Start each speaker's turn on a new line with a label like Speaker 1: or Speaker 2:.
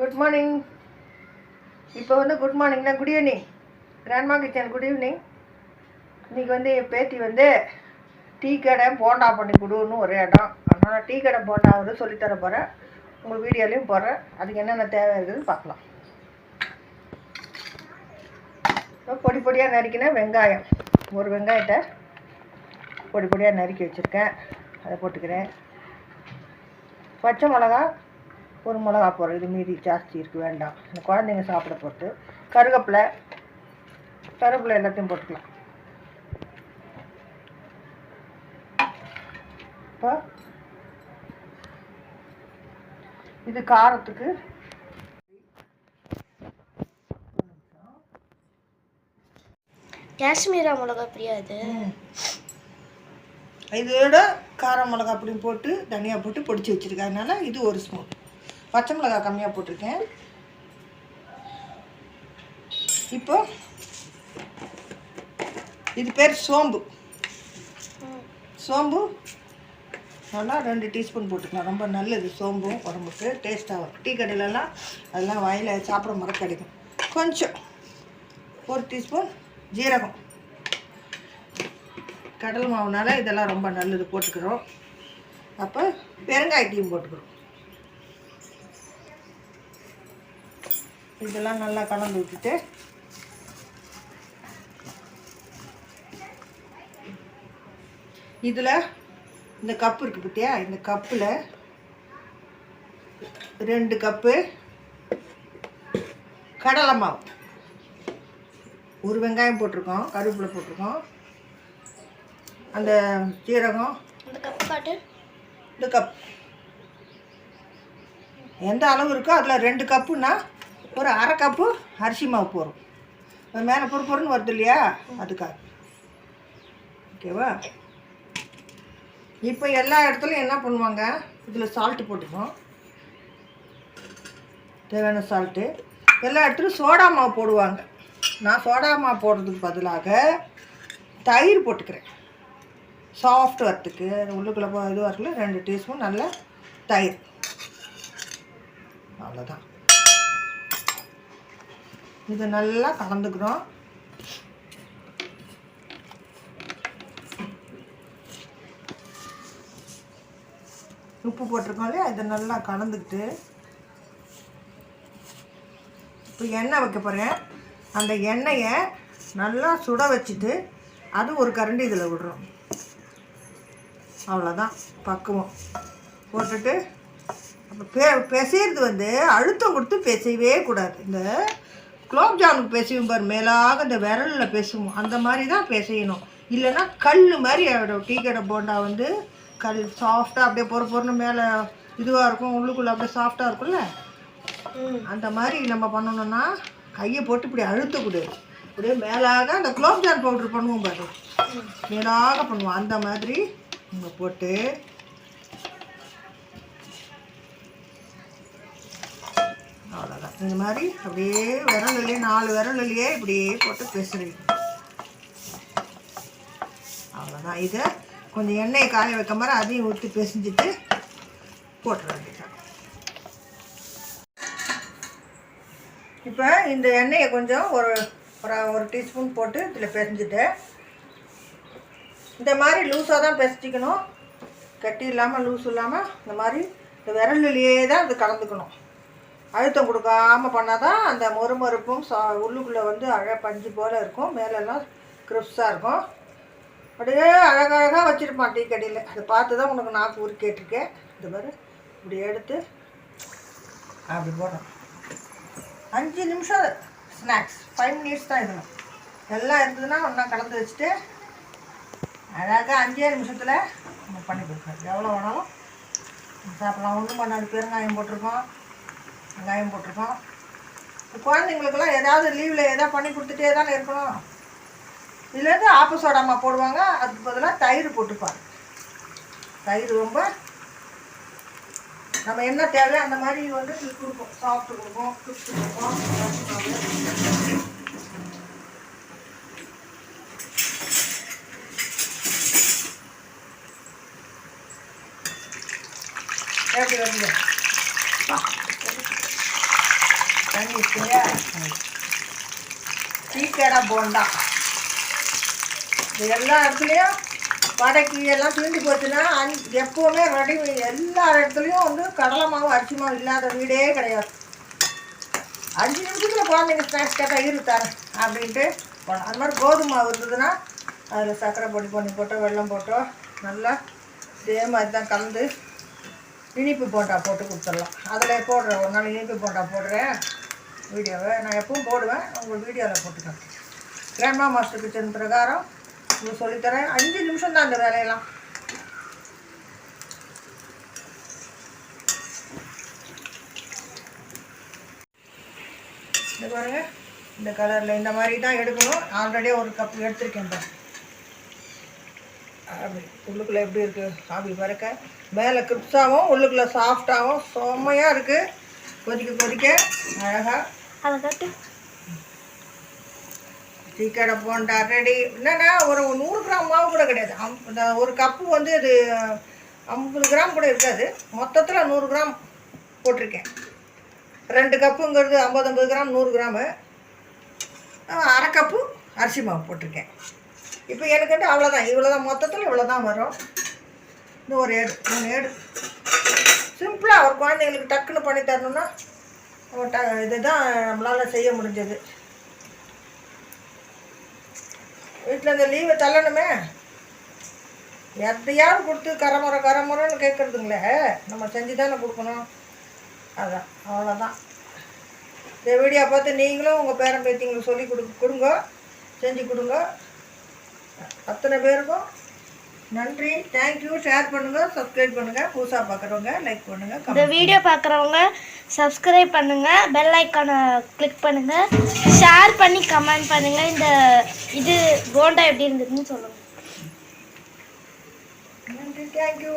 Speaker 1: Good morning இப்போ வந்து good மார்னிங்னா good evening grandma kitchen good evening இன்றைக்கி வந்து என் பேத்தி வந்து டீ கடை போண்டா பண்ணி கொடுன்னு ஒரு இடம். அதனால் டீ கடை போண்டா வந்து சொல்லித்தர போகிறேன் உங்கள் வீடியோலையும் போடுறேன். அதுக்கு என்னென்ன தேவை இருக்குதுன்னு பார்க்கலாம். இப்போ பொடி பொடியாக நறுக்கினா வெங்காயம். ஒரு வெங்காயத்தை பொடி பொடியாக நறுக்கி வச்சுருக்கேன். அதை போட்டுக்கிறேன். பச்சை மிளகா ஒரு மிளகா போடுறோம் இது மீதி ஜாஸ்தி இருக்கு வேண்டாம். இந்த குழந்தைங்க சாப்பிட போட்டு கருவேப்பிலை கருவேப்பிலை எல்லாத்தையும் போட்டுக்கலாம். இப்போ இது காரத்துக்கு
Speaker 2: காஷ்மீரா மிளகா பிரியா இது?
Speaker 1: இதோட கார மிளகா அப்படின்னு போட்டு தனியாக போட்டு பொடிச்சு வச்சுருக்கேன். அதனால இது ஒரு ஸ்பூன். பச்சை மிளகா கம்மியாக போட்டிருக்கேன். இப்போ இது பேர் சோம்பு. சோம்பு நல்லா ரெண்டு டீஸ்பூன் போட்டுக்கலாம். ரொம்ப நல்லது சோம்பும் உடம்புக்கு டேஸ்ட்டாக வரும். டீ கடையிலலாம் அதெல்லாம் வாயில் சாப்பிட மர கிடைக்கும் கொஞ்சம் ஒரு டீஸ்பூன் ஜீரகம். கடல் மாவுனால இதெல்லாம் ரொம்ப நல்லது போட்டுக்கிறோம். அப்போ பெருங்காயத்தையும் போட்டுக்கிறோம். இதெல்லாம் நல்லா கலந்து விட்டுட்டு. இதில் இந்த கப்பு இருக்குது பார்த்தியா இந்த கப்பில் ரெண்டு கப்பு கடலை மாவு. ஒரு வெங்காயம் போட்டிருக்கோம் கருவேப்பிலை போட்டிருக்கோம் அந்த சீரகம். இந்த கப். எந்த அளவு இருக்கோ அதில் ரெண்டு கப்புனா ஒரு அரை கப்பு அரிசி மாவு போடும் அது மேலே பொறு பொருன்னு வருது இல்லையா? அதுக்காக. ஓகேவா? இப்போ எல்லா இடத்துலையும் என்ன பண்ணுவாங்க? இதில் சால்ட்டு போட்டுக்கணும். தேவையான சால்ட்டு எல்லா இடத்துலையும் சோடா மாவு போடுவாங்க. நான் சோடா மாவு போடுறதுக்கு பதிலாக தயிர் போட்டுக்கிறேன். சாஃப்ட் வரத்துக்கு உள்ளுக்குள்ளே இது வரல. ரெண்டு டீஸ்பூன் நல்ல தயிர். அவ்வளோதான் இது நல்லா கலந்துக்கிறோம். உப்பு போட்டிருக்கோம் இல்லையா? இதை நல்லா கலந்துக்கிட்டு இப்போ எண்ணெய் வைக்க போகிறேன் அந்த எண்ணெயை நல்லா சுட வச்சுட்டு அது ஒரு கரண்டி இதில் விடுறோம். அவ்வளோதான். பக்குவம். போட்டுட்டு அப்போ பெ பிசைறது வந்து அழுத்தம் கொடுத்து பிசையவே கூடாது. இந்த குலோப் ஜாமுன் பிசையும் பாரு மேலாக இந்த விரலில் பிசைவோம். அந்த மாதிரி தான் பிசையணும் இல்லைன்னா கல் மாதிரி ஆகிடும் டீ கடை போண்டா வந்து கல் சாஃப்டாக அப்படியே பொறு பொறுன்னு மேலே இதுவாக இருக்கும் உள்ளுக்குள்ளே அப்படியே சாஃப்டாக இருக்கும்ல? அந்த மாதிரி நம்ம பண்ணணும்னா கையை போட்டு இப்படி அழுத்தக்கூடாது அப்படியே மேலாக அந்த குலோப் ஜான் பவுட்ரு பண்ணுவோம் பாரு. மேலாக பண்ணுவோம். அந்த மாதிரி நம்ம போட்டு அவ்வளோதான் இந்த மாதிரி அப்படியே விரலிலே நாலு விரலிலேயே இப்படியே போட்டு பேசுறீங்க. அவ்வளோதான் இதை கொஞ்சம் எண்ணெயை காய வைக்க மாதிரி அதையும் ஊற்றி பிசைஞ்சிட்டு போட்டுற வேண்டியதான் இப்போ இந்த எண்ணெயை கொஞ்சம் ஒரு ஒரு ஒரு டீஸ்பூன் போட்டு இதில் பிசைஞ்சிட்டு இந்த மாதிரி லூஸாக தான் பிசைச்சிக்கணும் கட்டி இல்லாமல் லூஸ் இல்லாமல் இந்த மாதிரி இந்த விரலிலேயே தான் அது கலந்துக்கணும். அழுத்தம் கொடுக்காம பண்ணால் தான் அந்த மொறுமொறுப்பும் சா உள்ளுக்குள்ளே வந்து அழகாக பஞ்சு போல் இருக்கும். மேலெல்லாம் கிறிப்ஸாக இருக்கும். அப்படியே அழகழகாக வச்சுருப்பான் டீ கடையில். அதை பார்த்து தான் உனக்கு நாக்கு ஊர் கேட்டிருக்கேன். இந்த மாதிரி இப்படி எடுத்து அப்படி போடுறோம் அஞ்சு நிமிஷம் ஸ்நாக்ஸ் ஃபைவ் மினிட்ஸ் தான் இதெல்லாம் எல்லாம் இருந்ததுன்னா ஒன்றா கலந்து வச்சுட்டு அழகாக அஞ்சே நிமிஷத்தில் நம்ம பண்ணி கொடுக்கலாம் எவ்வளோ வேணாலும். சாப்பிடலாம். ஒன்றும் பண்ணாது. பெருங்காயம் போட்டிருக்கோம். வெங்காயம் போட்டிருக்கோம். இந்த குழந்தைங்களுக்கெல்லாம் ஏதாவது லீவில் ஏதாவது பண்ணி கொடுத்துட்டே தானே இருக்கணும். இதுலேருந்து ஆப்பு சோடாமா போடுவாங்க. அதுக்கு பதிலாக தயிர் போட்டுப்பாங்க. தயிர் ரொம்ப நம்ம என்ன தேவையோ அந்த மாதிரி வந்து கொடுப்போம். சாப்பிட்டு கொடுப்போம். கொடுக்கும் கொடுப்போம். எப்படி வருது தண்ணி டீக்கடை போண்டா இது எல்லா இடத்துலையும் வடைக்கு எல்லாம் தீண்டி போச்சுன்னா அந் எப்போவுமே ரெடி எல்லா இடத்துலையும் வந்து கடலை மாவு அரிசி மாவு இல்லாத வீடே கிடையாது அஞ்சு நிமிஷத்தில் குழந்தைங்க ஸ்நாக்ஸ் கேட்டால் இரு அப்படின்ட்டு போனோம் அது மாதிரி கோதுமை மாவு இருந்ததுன்னா அதில் சர்க்கரை பொடி பண்ணி போட்டோ வெள்ளம் போட்டோ நல்லா இதே மாதிரி தான் கலந்து இனிப்பு போண்டா போட்டு கொடுத்துடலாம் அதில் போடுறேன் ஒரு நாள் இனிப்பு போண்டா போடுறேன் வீடியோவை நான் எப்பவும் போடுவேன். உங்கள் வீடியோவில் போட்டுக்கிறேன் கிராண்ட்மா மாஸ்டர் கிச்சன் பிரகாரம் உங்களுக்கு சொல்லித்தரேன். அஞ்சு நிமிஷம் தான் அந்த வேலையெல்லாம். இந்த பாருங்க. இந்த கலரில் இந்த மாதிரி தான் எடுக்கணும். ஆல்ரெடியாக ஒரு கப் எடுத்திருக்கேன் அப்படி. உள்ளுக்குள்ளே எப்படி இருக்குது அப்படி பறக்க மேலே கிரிப்ஸாகவும் உள்ளுக்குள்ளே சாஃப்டாகவும் செம்மையாக இருக்குது கொதிக்க கொதிக்க அழகாக
Speaker 2: அதை கட்டு
Speaker 1: டீக்கடை போண்டா ரெடி என்னன்னா ஒரு நூறு கிராம் மாவு கூட கிடையாது. அம் ஒரு கப்பு வந்து இது ஐம்பது கிராம் கூட இருக்காது. மொத்தத்தில் நூறு கிராம் போட்டிருக்கேன். ரெண்டு கப்புங்கிறது ஐம்பது ஐம்பது கிராம் நூறு கிராமு. அரை கப்பு அரிசி மாவு போட்டிருக்கேன். இப்போ எனக்கு வந்து அவ்வளோதான் இவ்வளோ தான் மொத்தத்தில் இவ்வளோ தான் வரும். இன்னும் ஒரு ஏடு மூணு ஏடு. சிம்பிளாக ஒரு குழந்தைங்களுக்கு டக்குன்னு பண்ணி தரணும்னா ஓட்டா இதுதான் நம்மளால் செய்ய முடிஞ்சது. வீட்டில் இந்த லீவை தள்ளணுமே. எதையாவது கொடுத்து கரமுறை கரமுறைன்னு கேட்குறதுங்களே நம்ம செஞ்சு தானே கொடுக்கணும். அதான் அவ்வளோதான் இந்த வீடியோ பார்த்து நீங்களும் உங்கள் பேரன் பேத்திங்களுக்கு சொல்லி கொடு கொடுங்க. செஞ்சு கொடுங்க. அத்தனை பேருக்கும் நன்றி. தேங்க்யூ ஷேர் பண்ணுங்கள் சப்ஸ்கிரைப் பண்ணுங்கள் புதுசாக பார்க்குறவங்க லைக் பண்ணுங்கள்
Speaker 2: இந்த வீடியோ பார்க்குறவங்க சப்ஸ்கிரைப் பண்ணுங்க பெல் ஐக்கானை கிளிக் பண்ணுங்க. ஷேர் பண்ணி கமெண்ட் பண்ணுங்க. இந்த இது போண்டா எப்படி இருந்ததுன்னு சொல்லுங்க.
Speaker 1: நன்றி. தேங்க்யூ